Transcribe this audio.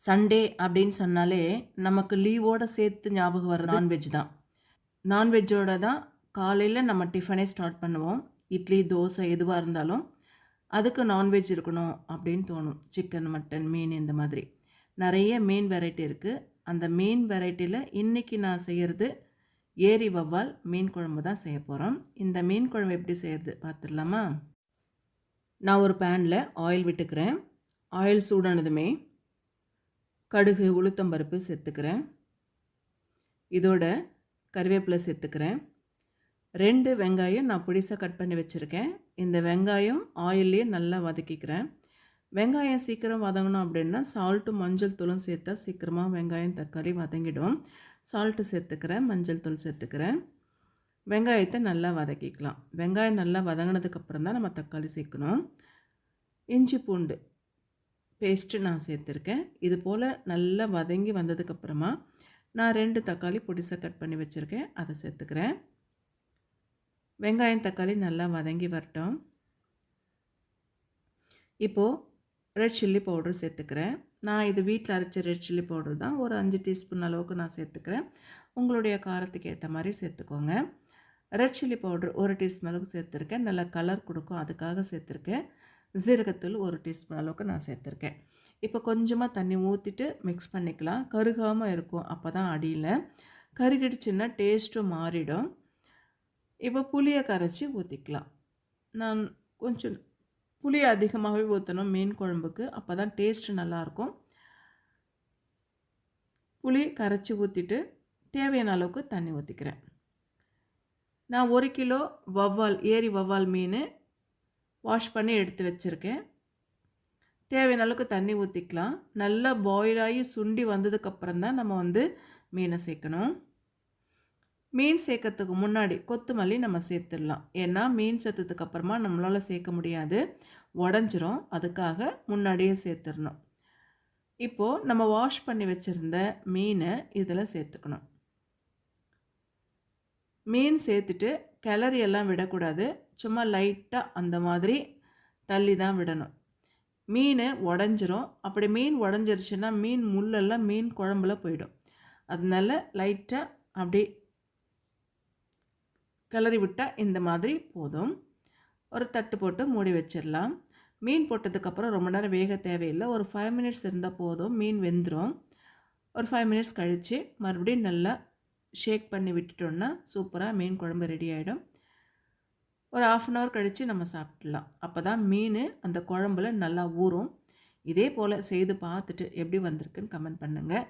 Sunday அப்படின்னு சொன்னாலே நமக்கு லீவோட சேர்த்து ஞாபகம் வர நான்வெஜ் தான். நான்வெஜ்ஜோட தான் காலையில் நம்ம டிஃபனே ஸ்டார்ட் பண்ணுவோம். இட்லி தோசை எதுவாக இருந்தாலும் அதுக்கு நான்வெஜ் இருக்கணும் அப்படின்னு தோணும். சிக்கன் மட்டன் மீன் இந்த மாதிரி. நிறைய மீன் வெரைட்டி இருக்குது அந்த மீன் வெரைட்டியில் இன்றைக்கி நான் செய்கிறது ஏரி வவ்வால் மீன் குழம்பு தான் செய்ய போகிறோம் இந்த மீன் குழம்பு எப்படி செய்கிறது பார்த்துடலாமா? நான் ஒரு பேனில் ஆயில் விட்டுக்கிறேன். ஆயில் சூடானதுமே கடுகு உளுத்தம்பருப்பு சேர்த்துக்கிறேன். இதோட கருவேப்பிலை சேர்த்துக்கிறேன். ரெண்டு வெங்காயம் நான் புடிசாக கட் பண்ணி வச்சுருக்கேன். இந்த வெங்காயம் ஆயிலே நல்லா வதக்கிக்கிறேன். வெங்காயம் சீக்கிரம் வதங்கணும் அப்படின்னா சால்ட்டு மஞ்சள் தூளும் சேர்த்தா சீக்கிரமாக வெங்காயம் தக்காளி வதங்கிடும். சால்ட்டு சேர்த்துக்கிறேன் மஞ்சள் தூள் சேர்த்துக்கிறேன். வெங்காயத்தை நல்லா வதக்கிக்கலாம். வெங்காயம் நல்லா வதங்கினதுக்கப்புறம் தான் நம்ம தக்காளி சேர்க்கணும். இஞ்சி பூண்டு பேஸ்ட்டு நான் சேர்த்துருக்கேன். இது போல் நல்லா வதங்கி வந்ததுக்கப்புறமா நான் ரெண்டு தக்காளி பொடிசாக கட் பண்ணி வச்சுருக்கேன். அதை சேர்த்துக்கிறேன். வெங்காயம் தக்காளி நல்லா வதங்கி வரட்டும். இப்போது ரெட் சில்லி பவுடர் சேர்த்துக்கிறேன். நான் இது வீட்டில் அரைச்ச ரெட் சில்லி பவுடர் தான். ஒரு அஞ்சு டீஸ்பூன் அளவுக்கு நான் சேர்த்துக்கிறேன். உங்களுடைய காரத்துக்கு ஏற்ற மாதிரி சேர்த்துக்கோங்க. ரெட் சில்லி பவுடர் ஒரு டீஸ்பூன் அளவுக்கு சேர்த்துருக்கேன். நல்லா கலர் கொடுக்கும். அதுக்காக சேர்த்துருக்கேன். ஜீரகத்தூள் ஒரு டீஸ்பூன் அளவுக்கு நான் சேர்த்துருக்கேன். இப்போ கொஞ்சமாக தண்ணி ஊற்றிட்டு மிக்ஸ் பண்ணிக்கலாம். கருகாமல் இருக்கும் அப்போ தான் அடியில். கருகிடுச்சுன்னா டேஸ்ட்டும் மாறிடும். இப்போ புளியை கரைச்சி ஊற்றிக்கலாம் நான் கொஞ்சம் புளி அதிகமாகவே ஊற்றணும் மீன் குழம்புக்கு. அப்போ தான் டேஸ்ட்டு நல்லாயிருக்கும். புளி கரைச்சி ஊற்றிட்டு தேவையான அளவுக்கு தண்ணி ஊற்றிக்கிறேன் நான் ஒரு கிலோ வவ்வால் ஏரி வவ்வால் மீன் வாஷ் பண்ணி எடுத்து வச்சுருக்கேன். தேவையான அளவுக்கு தண்ணி ஊற்றிக்கலாம் நல்லா பாயில் ஆகி சுண்டி வந்ததுக்கப்புறம் தான் நம்ம வந்து மீனை சேர்க்கணும். மீன் சேர்க்கறதுக்கு முன்னாடி கொத்தமல்லி நம்ம சேர்த்துடலாம். ஏன்னா மீன் சேர்த்ததுக்கு அப்புறமா நம்மளால் சேர்க்க முடியாது. உடஞ்சிரும். அதுக்காக முன்னாடியே சேர்த்துடணும். இப்போது நம்ம வாஷ் பண்ணி வச்சுருந்த மீனை இதில் சேர்த்துக்கணும். மீன் சேர்த்துட்டு கிளறி எல்லாம் விடக்கூடாது. சும்மா லைட்டாக அந்த மாதிரி தள்ளி தான் விடணும். மீன் உடஞ்சிரும். அப்படி மீன் உடஞ்சிருச்சுன்னா மீன் முள்ளெல்லாம் மீன் குழம்புல போயிடும். அதனால லைட்டாக அப்படி கிளறி விட்டால் இந்த மாதிரி போதும். ஒரு தட்டு போட்டு மூடி வச்சிடலாம். மீன் போட்டதுக்கப்புறம் ரொம்ப நேரம் வேக தேவையில்லை. ஒரு ஃபைவ் மினிட்ஸ் இருந்தால் போதும். மீன் வெந்துடும் ஒரு ஃபைவ் மினிட்ஸ் கழித்து மறுபடியும் நல்லா ஷேக் பண்ணி விட்டுட்டோன்னா சூப்பராக மீன் குழம்பு ரெடி ஆகிடும் ஒரு ஆஃப் அன் ஹவர் கழித்து நம்ம சாப்பிட்லாம். அப்போ தான் மீன் அந்த குழம்புல நல்லா ஊறும். இதே போல் செய்து பார்த்துட்டு எப்படி வந்திருக்குன்னு கமெண்ட் பண்ணுங்கள்